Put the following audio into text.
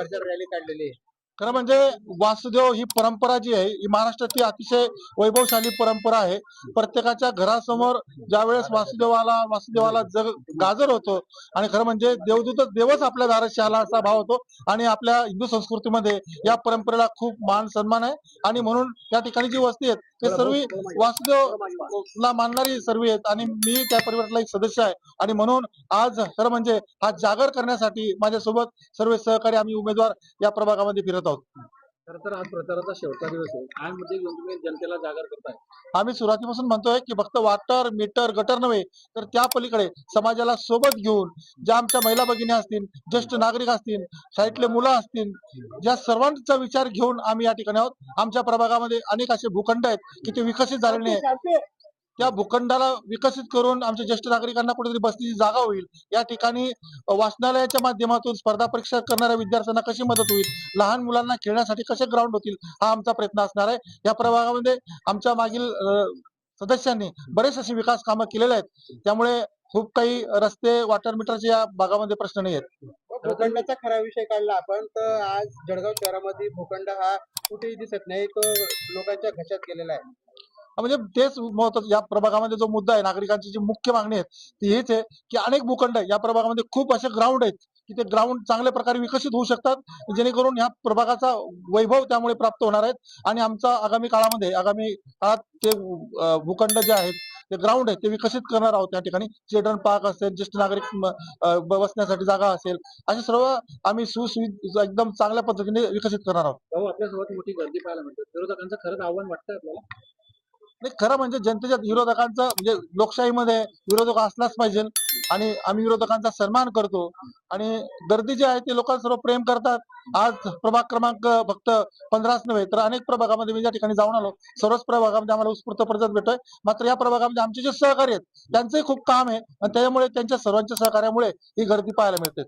प्रचार रॅली काढलेली आहे. खरं म्हणजे वासुदेव ही परंपरा जी आहे ही महाराष्ट्रातली अतिशय वैभवशाली परंपरा आहे. प्रत्येकाच्या घरासमोर ज्यावेळेस वासुदेवाला वासुदेवाला जग गाजर होतो आणि खरं म्हणजे देवदूतच देवच आपल्या दाराशी आला असा भाव होतो आणि आपल्या हिंदू संस्कृतीमध्ये या परंपरेला खूप मान सन्मान आहे. आणि म्हणून या ठिकाणी जी वस्ती आहेत ते सर्व वासुदेवला मानणारी सर्व आहेत आणि मी त्या परिवारातला एक सदस्य आहे. आणि म्हणून आज खरं म्हणजे हा जागर करण्यासाठी माझ्यासोबत सर्व सहकारी आम्ही उमेदवार या प्रभागामध्ये फिरत आहोत. खरं तर आज प्रचाराचा शेवटचा दिवस आहे. काय मुद्दे घेऊन तुम्ही जनतेला जागर करताय. आम्ही सुरुवातीपासून म्हणतोय की फक्त वाटर मीटर गटर नव्हे तर त्या पलीकडे समाजाला सोबत घेऊन ज्या आमच्या महिला भगिनी असतील ज्येष्ठ नागरिक असतील शाळेतले मुलं असतील या सर्वांचा विचार घेऊन आम्ही या ठिकाणी आहोत. आमच्या प्रभागामध्ये अनेक असे भूखंड आहेत की ते विकसित झालेले नाही त्या भूखंडाला विकसित करून आमच्या ज्येष्ठ नागरिकांना कुठेतरी बसण्याची जागा होईल. या ठिकाणी वाचनालयाच्या माध्यमातून स्पर्धा परीक्षा करणाऱ्या विद्यार्थ्यांना कशी मदत होईल? लहान मुलांना खेळण्यासाठी कसे ग्राउंड होतील? हा आमचा प्रयत्न असणार आहे. या प्रभागामध्ये आमच्या मागील सदस्यांनी बरेच असे विकास कामं केलेले आहेत. त्यामुळे खूप काही रस्ते वॉटर मीटरचे या भागामध्ये प्रश्न नाही आहेत भूखंडाचा खरा विषय काढला आपण तर आज जळगाव शहरामध्ये भूखंड हा कुठेही दिसत नाही तो लोकांच्या घशात गेलेला आहे. म्हणजे तेच महत्वाचं या प्रभागामध्ये जो मुद्दा आहे नागरिकांची जी मुख्य मागणी आहे ती हेच आहे की अनेक भूखंड आहे या प्रभागामध्ये खूप असे ग्राउंड आहेत की ते ग्राउंड चांगल्या प्रकारे विकसित होऊ शकतात जेणेकरून ह्या प्रभागाचा वैभव त्यामुळे प्राप्त होणार आहेत. आणि आमचा आगामी काळामध्ये आगामी काळात ते भूखंड जे आहेत ते ग्राउंड आहे ते विकसित करणार आहोत त्या ठिकाणी. चिल्ड्रन पार्क असेल ज्येष्ठ नागरिक बसण्यासाठी जागा असेल असे सर्व आम्ही सुसुविध एकदम चांगल्या पद्धतीने विकसित करणार आहोत. हो, आपल्यासोबत मोठी गर्दी पाहायला मिळते. विरोधकांचं खरंच आव्हान वाटतं आपल्याला. नाही खरं म्हणजे जनतेच्या विरोधकांचं म्हणजे लोकशाहीमध्ये विरोधक असलाच पाहिजे. आणि आम्ही विरोधकांचा सन्मान करतो. आणि गर्दी जी आहे ते लोकांना सर्व प्रेम करतात. आज प्रभाग क्रमांक फक्त पंधराच नव्हे तर अनेक प्रभागामध्ये मी ज्या ठिकाणी जाऊन आलो सर्वच प्रभागामध्ये आम्हाला उत्स्फूर्त प्रतिसाद भेटतोय. मात्र या प्रभागामध्ये आमचे जे सहकारी आहेत त्यांचंही खूप काम आहे. आणि त्यामुळे त्यांच्या सर्वांच्या सहकार्यामुळे ही गर्दी पाहायला मिळते.